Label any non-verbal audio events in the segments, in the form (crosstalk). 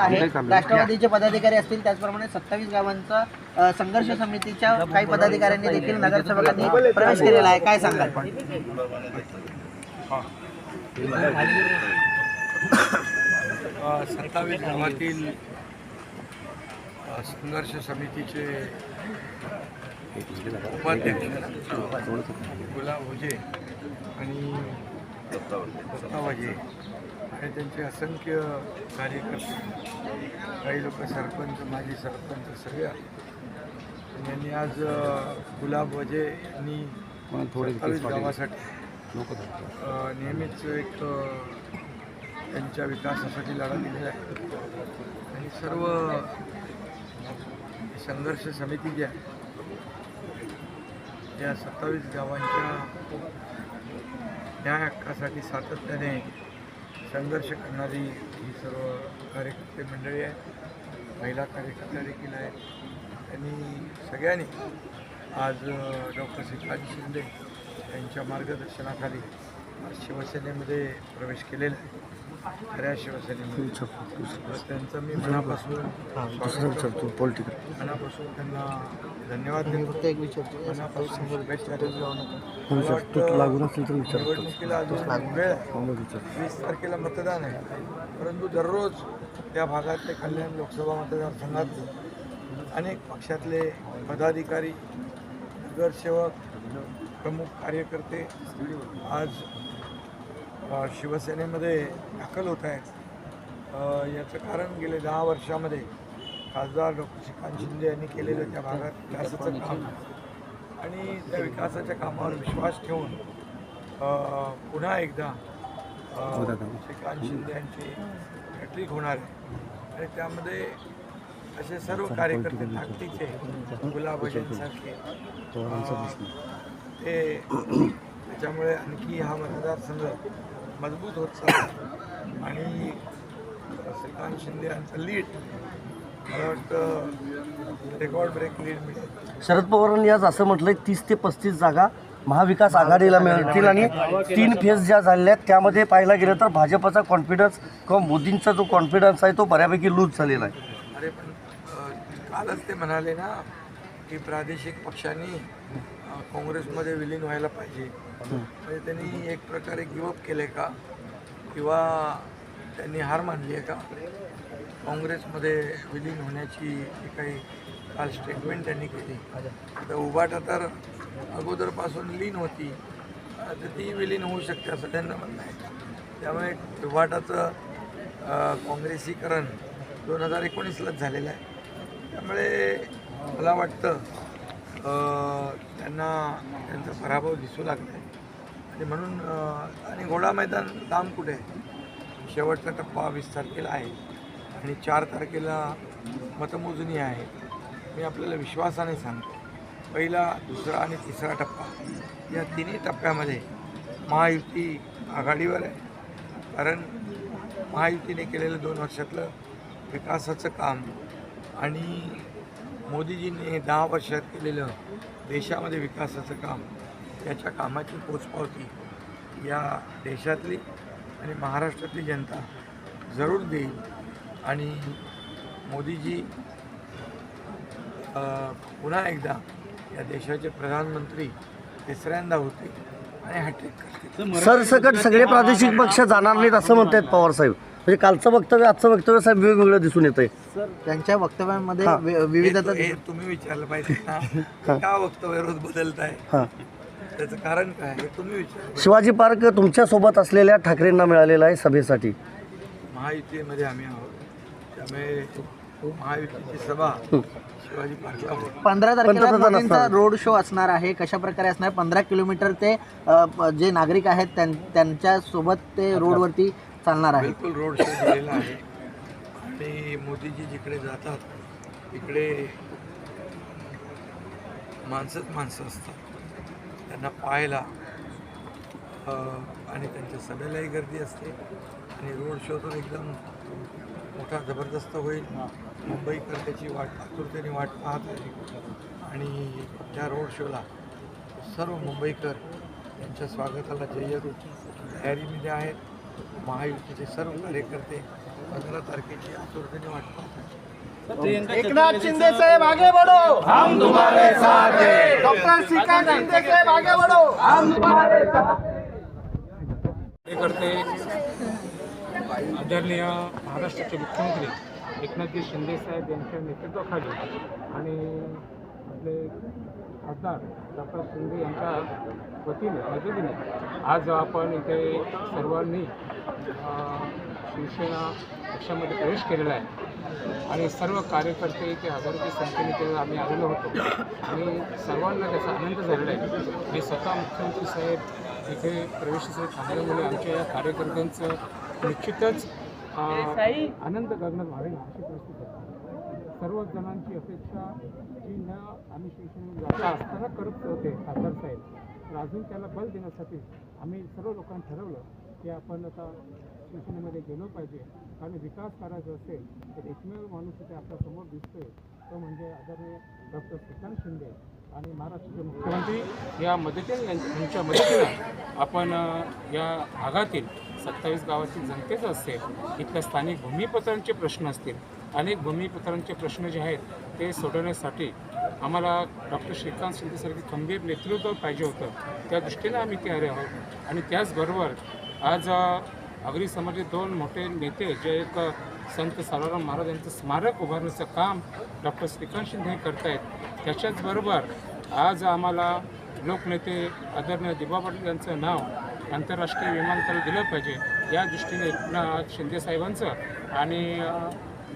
आहे. राष्ट्रवादीचे पदाधिकारी असतील त्याचप्रमाणे सत्तावीस गावांचा संघर्ष समितीच्या काही पदाधिकाऱ्यांनी देखील नगरसेवकांनी प्रवेश केलेला आहे. काय सांगाल? सत्तावीस गावातील संघर्ष समितीचे उपाध्यक्ष गुलाब होजे आणि दत्ता आणि त्यांचे असंख्य कार्यकर्ते काही लोक सरपंच माजी सरपंच सगळे आहेत. यांनी आज गुलाब वजे यांनी सत्तावीस गावासाठी नेहमीच एक त्यांच्या विकासासाठी लढा दिलेला आहे. आणि सर्व संघर्ष समिती जी आहे या सत्तावीस गावांच्या न्याय हक्कासाठी सातत्याने संघर्ष करणारी ही सर्व कार्यकर्ते मंडळी आहेत. महिला कार्यकर्त्या देखील आहेत. त्यांनी सगळ्यांनी आज डॉक्टर श्रीकांत शिंदे यांच्या मार्गदर्शनाखाली शिवसेनेमध्ये प्रवेश केलेला आहे. खऱ्या शिवसेनेमध्ये तर त्यांचं मी मनापासून. मनापासून त्यांना धन्यवाद देतो. फक्त एक विचारतो मनापासून निवडणुकीला अजून वेळ आहे. वीस तारखेला मतदान आहे. परंतु दररोज त्या भागातले कल्याण लोकसभा मतदारसंघात अनेक पक्षातले पदाधिकारी नगरसेवक प्रमुख कार्यकर्ते आज शिवसेनेमध्ये दाखल होत आहेत. याचं कारण गेले दहा वर्षामध्ये खासदार डॉक्टर श्रीकांत शिंदे यांनी केलेलं त्या भागात विकासाचं काम. आणि त्या विकासाच्या कामावर विश्वास ठेवून पुन्हा एकदा श्रीकांत शिंदे यांची हॅट्रिक होणार आहे. आणि त्यामध्ये असे सर्व कार्यकर्ते ताकदीचे गुलाबजींसारखे ते त्याच्यामुळे आणखी हा मतदारसंघ मजबूत होत चालला. आणि श्रीकांत शिंदे यांचं लीड मला वाटतं रेकॉर्ड ब्रेक लीड मिळेल. शरद पवारांनी आज असं म्हटलंय तीस ते पस्तीस जागा महाविकास आघाडीला मिळतील आणि तीन फेज ज्या झालेल्या आहेत त्यामध्ये पाहायला गेलं तर भाजपचा कॉन्फिडन्स किंवा मोदींचा जो कॉन्फिडन्स आहे तो बऱ्यापैकी लूज झालेला आहे. अरे पण कालच ते म्हणाले ना की प्रादेशिक पक्षांनी काँग्रेसमध्ये विलीन व्हायला पाहिजे. म्हणजे त्यांनी एक प्रकारे गिवअप केले का? किंवा त्यांनी हार मानली आहे का? काँग्रेसमध्ये विलीन होण्याची जी काही काल स्टेटमेंट त्यांनी केली. तर उभाटा तर अगोदरपासून लीन होती. तर ती विलीन होऊ शकते असं त्यांना म्हणणं आहे. त्यामुळे उभाटाचं काँग्रेसीकरण दोन हजार एकोणीसलाच झालेलं आहे. त्यामुळे मला वाटतं त्यांना त्यांचा पराभव दिसू लागला आहे आणि म्हणून आणि घोडा मैदान लांब कुठे आहे? शेवटचा टप्पा वीस तारखेला आहे. आणि चार तारखेला मतमोजणी आहे. मी आपल्याला विश्वासाने सांगतो पहिला दुसरा आणि तिसरा टप्पा या तिन्ही टप्प्यामध्ये महायुती आघाडीवर आहे. कारण महायुतीने केलेलं दोन वर्षातलं विकासाचं काम आणि मोदीजींनी हे दहा वर्षात केलेलं देशामध्ये विकासाचं काम याच्या कामाची पोचपावती या देशातली आणि महाराष्ट्रातली जनता जरूर देईल. आणि मोदीजी पुन्हा एकदा या देशाचे प्रधानमंत्री तिसऱ्यांदा होते आणि हॅट्रिक सरसकट सगळे प्रादेशिक पक्ष जाणार नाहीत असं म्हणतात पवार साहेब. म्हणजे कालचं वक्तव्य आजचं वक्तव्य साहेब वेगवेगळं दिसून येतंय. त्यांच्या वक्तव्यामध्ये वि- विविधता हे तुम्ही विचारलं पाहिजे ना. (laughs) का वक्तव्य रोज बदलताय? हां. त्याचं कारण काय? हे तुम्ही विचार शिवाजी पार्क तुमच्यासोबत असलेल्या ठाकरेंना मिळालेला आहे सभेसाठी. महायुतीमध्ये आम्ही आहोत. त्यामुळे महायुतीची सभा शिवाजी पार्कला होईल पंधरा तारखेला पंतप्रधान मोदींचा असणार. रोड शो असणार आहे. कशा प्रकारे असणार? पंधरा किलोमीटर ते अ, प- जे नागरिक आहेत त्यां- त्यांच्यासोबत ते रोडवरती चालणार आहे. बिलकुल रोड शो दिलेला आहे. आणि मोदीजी जिकडे जातात तिकडे माणसंच माणसं असतात. त्यांना पाहायला आणि त्यांच्या सभेलाही गर्दी असते. आणि रोड शो तर एकदम मोठा जबरदस्त होईल. मुंबईकर त्याची वाट आतुरतेने वाट पाहत आहे आणि त्या रोड शोला सर्व मुंबईकर यांच्या स्वागताला जय्यत. तयारीमध्ये आहेत. महायुतीचे सर्व कार्यकर्ते पंधरा तारखेची आतुरतेने वाट पाहतात एकनाथ शिंदे साहेब आगे बढ़ो. हम तुम्हारे साथ हैं. डॉक्टर श्रीकांत शिंदे साहेब आगे बढ़ो. हम तुम्हारे साथ कार्यकर्ते आदरणीय महाराष्ट्राचे मुख्यमंत्री एकनाथजी शिंदे साहेब यांच्या नेतृत्वाखाली आणि आपले खासदार डॉक्टर शिंदे यांच्या वतीने मदतीने आज आपण इथे सर्वांनी शिवसेना पक्षामध्ये प्रवेश केलेला आहे. आणि सर्व कार्यकर्ते इथे हजारोच्या संख्येने इथे आम्ही आलेलो होतो. आणि सर्वांना त्याचा आनंद झालेला आहे. आणि स्वतः मुख्यमंत्री साहेब इथे प्रवेशासाठी थांबल्यामुळे आमच्या या कार्यकर्त्यांचं निश्चितच आनंद गगनात वाढेल अशी परिस्थिती सर्व जणांची अपेक्षा जी न आम्ही शिवसेनेमध्ये असताना करत होते खासदार साहेब. तर अजून त्याला बल देण्यासाठी आम्ही सर्व लोकांनी ठरवलं की आपण आता शिवसेनेमध्ये गेलो पाहिजे. कारण विकास करायचा असेल तर एकमेव माणूस इथे आपल्यासमोर दिसतोय. तो म्हणजे आदरणीय डॉक्टर श्रीकांत शिंदे. आणि महाराष्ट्राचे मुख्यमंत्री या मदतीने यांच्या मदतीनं आपण या भागातील सत्तावीस गावातील जनतेचं असेल इथल्या स्थानिक भूमिपत्रांचे प्रश्न असतील अनेक भूमिपत्रांचे प्रश्न जे आहेत ते सोडवण्यासाठी आम्हाला डॉक्टर श्रीकांत शिंदेसारखे खंबीर नेतृत्व पाहिजे होतं. त्या दृष्टीने आम्ही ते आले आहोत. आणि त्याचबरोबर आज आगरी समाजाचे दोन मोठे नेते जे एक संत सालाराम महाराज यांचं स्मारक उभारण्याचं काम डॉक्टर श्रीकांत शिंदे हे आहेत त्याच्याचबरोबर आज आम्हाला लोकनेते आदरणीय दिबा पाटील यांचं नाव आंतरराष्ट्रीय विमानतळ दिलं पाहिजे या दृष्टीने एकनाथ शिंदे साहेबांचं आणि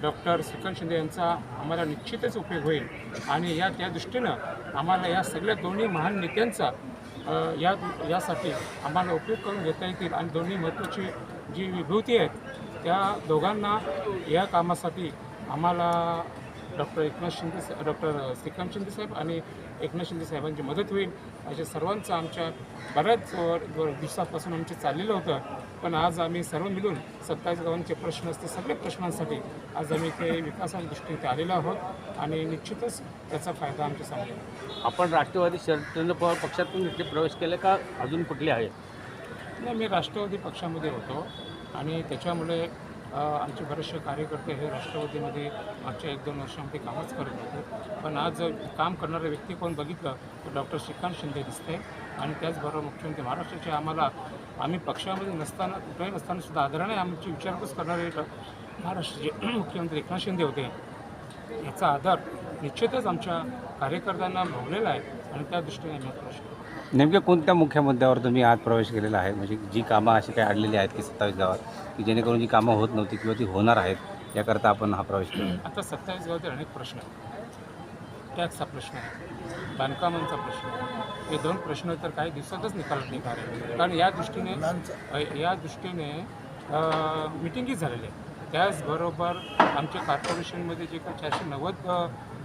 डॉक्टर श्रीकांत शिंदे यांचा आम्हाला निश्चितच उपयोग होईल. आणि या त्या दृष्टीनं आम्हाला या सगळ्या दोन्ही महान नेत्यांचा या यासाठी आम्हाला उपयोग करून घेता येतील आणि दोन्ही महत्त्वाची जी विभूती आहेत त्या दोघांना या कामासाठी आम्हाला डॉक्टर एकनाथ शिंदे डॉक्टर श्रीकांत शिंदे साहेब आणि एकनाथ शिंदे साहेबांची मदत होईल अशा सर्वांचं आमच्या बऱ्याच वर- दिवसापासून आमचे चाललेलं होतं. पण आज आम्ही सर्व मिळून सत्तावीस गावांचे प्रश्न असते सगळ्या प्रश्नांसाठी आज आम्ही इथे विकासाच्या दृष्टीने इथे आलेलो आहोत आणि निश्चितच त्याचा फायदा आमच्यासमोर आपण राष्ट्रवादी शरद पवार पक्षातून इथे प्रवेश केला का अजून कुठले आहेत? नाही मी राष्ट्रवादी पक्षामध्ये होतो आणि त्याच्यामुळे आमचे बरेचसे कार्यकर्ते हे राष्ट्रवादीमध्ये मागच्या एक दोन वर्षामध्ये कामच करत होते. पण आज काम करणारे व्यक्ती कोण बघितलं तर डॉक्टर श्रीकांत शिंदे दिसते आणि त्याचबरोबर मुख्यमंत्री महाराष्ट्राचे आम्हाला आम्ही पक्षामध्ये नसताना कुठेही नसताना सुद्धा आदराने आमची विचारपूस करणारे महाराष्ट्राचे (clears throat) मुख्यमंत्री एकनाथ शिंदे होते. याचा आधार निश्चितच आमच्या कार्यकर्त्यांना भोगलेला आहे आणि त्या दृष्टीने आम्ही नेमक्या कोणत्या मुख्य मुद्द्यावर तुम्ही आज प्रवेश केलेला आहे? म्हणजे जी कामं अशी काही अडलेली आहेत की सत्तावीस गावात की जेणेकरून जी कामं होत नव्हती किंवा ती होणार आहेत याकरता आपण हा प्रवेश केला. (clears throat) आता सत्तावीस गावातील अनेक प्रश्न आहेत. टॅक्सचा प्रश्न आहे बांधकामांचा प्रश्न आहे. हे दोन प्रश्न तर काही दिवसातच निकालात निघाले कारण या दृष्टीने या दृष्टीने मिटिंगही झालेली आहे त्याचबरोबर आमच्या कॉर्पोरेशनमध्ये जे काही चारशे नव्वद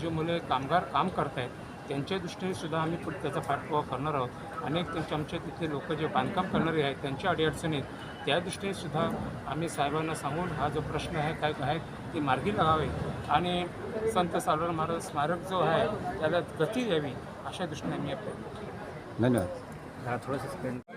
जे मुले कामगार काम करत आहेत त्यांच्या दृष्टीने सुद्धा आम्ही पुढे त्याचा पाठपुरावा करणार आहोत. अनेक त्यांच्या आमच्या तिथले लोक जे बांधकाम करणारे आहेत त्यांच्या अडीअडचणीत त्या दृष्टीने सुद्धा आम्ही साहेबांना सांगून हा जो प्रश्न आहे काय आहे ती मार्गी लागावे आणि संत सालराम महाराज स्मारक जो आहे त्याला गती द्यावी अशा दृष्टीने आम्ही आपल्या